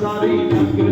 sorry, I'm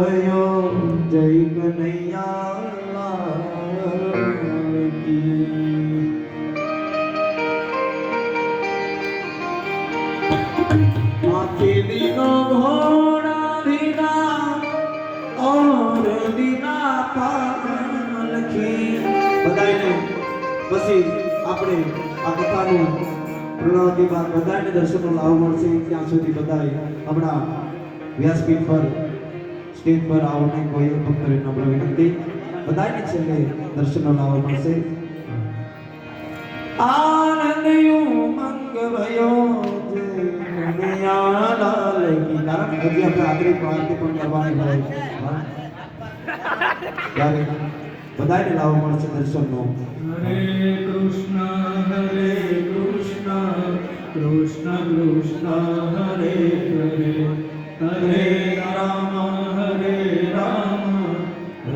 ગયો જય કનૈયા માથે દિનો ઘોડા લખી બધાને પછી આપણે આ કથાનું પ્રણવતી બાદ બધાને દર્શકો લાવ મળશે ત્યાં સુધી બધા આપણા વ્યાસપીઠ પર સ્ટેજ પર આવવાની કોઈ ભક્તોને નમ્ર વિનંતી બધાને છેલ્લે દર્શનો લાવવા મળશે આનંદ ઉમંગ ભયો હજી આપણે આગળ આરતી પણ કરવાની હોય ત્યારે બધાને લાવવા મળશે દર્શનનો હરે કૃષ્ણ હરે કૃષ્ણ કૃષ્ણ કૃષ્ણ હરે હરે હરે Ram Ram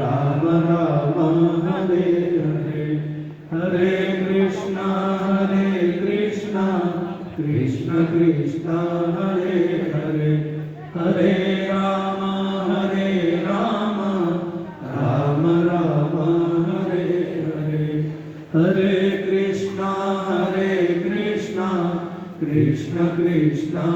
Ram Ram Krishna Krishna Hare Hare Hare Rama Hare Rama Rama Rama Hare Hare Hare Krishna Hare Krishna Krishna Krishna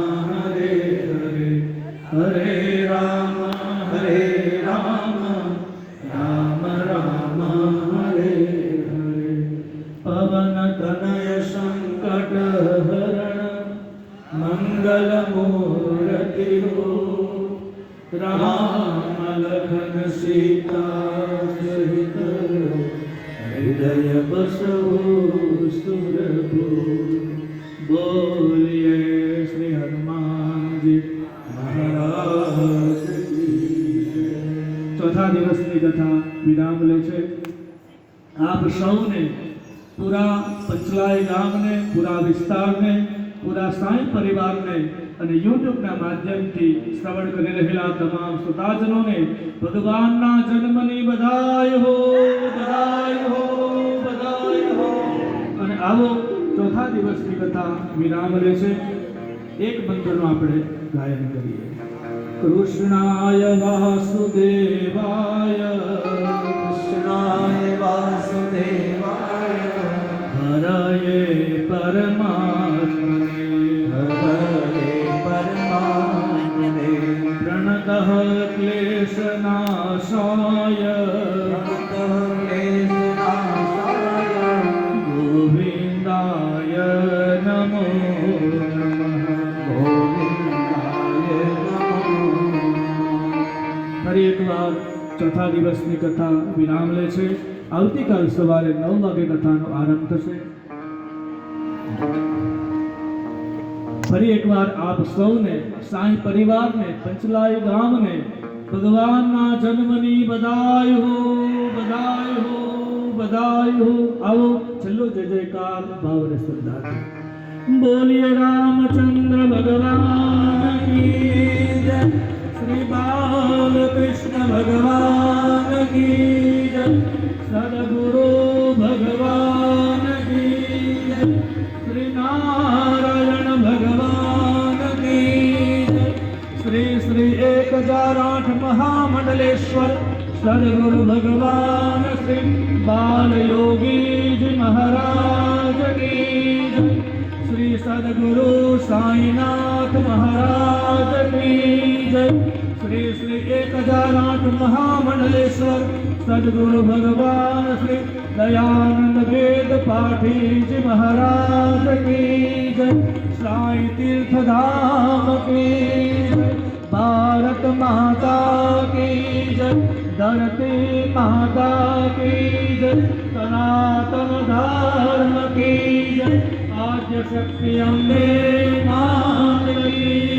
जी महाराज ચોથા દિવસની કથા વિરામ લે છે આપ સૌને પૂરા પંચલાય ગામને પૂરા વિસ્તારને પૂરા સાંઈ પરિવારને અને યુટ્યુબના માધ્યમથી શ્રવણ કરી રહેલા તમામ શ્રોતાજનોને ભગવાનના જન્મની બધાય હો બધાય હો બધાય હો અને આવો ચોથા દિવસની કથા વિરામ રહે છે એક મંત્રનું આપણે ગાયન કરીએ કૃષ્ણાય વાસુદેવાય કૃષ્ણાય વાસુદેવાય हराये परमात्मने हराये परमात्मने प्रणतः क्लेशनाशाय नमो नमः गोविन्दाय एक बार चौथा दिवस की कथा विराम છે अंतिम का सवाल 9958 आरंभ से ફરી એકવાર આપ સૌને સાન પરિવારને પંચલાઈ ગામને ભગવાનના જન્મની બધાઈ હો બધાઈ હો બધાઈ હો આવો ઝલુ જય જયકાર ભાવ સુંદર રામિયારામચંદ્ર ભગવાન કી જય શ્રી બાલ કૃષ્ણ ભગવાન કી જય સદગુરુ ભગવાન કી જય શ્રી નારાયણ ભગવાન કી જય શ્રી શ્રી એક હજાર આઠ મહામંડલેશ્વર સદગુરુ ભગવાન શ્રી બાલ યોગીજી મહારાજ કી શ્રી સદગુરુ સાંઈનાથ મહારાજ કી जय श्री श्री एक हजार आठ महामंडलेश्वर सदगुरु भगवान श्री दयानंद वेद पाठी जी महाराज की जय साई तीर्थ धाम की भारत माता की जय धरती माता की जय सनातन धर्म की जय आद्य शक्ति अम्बे मात की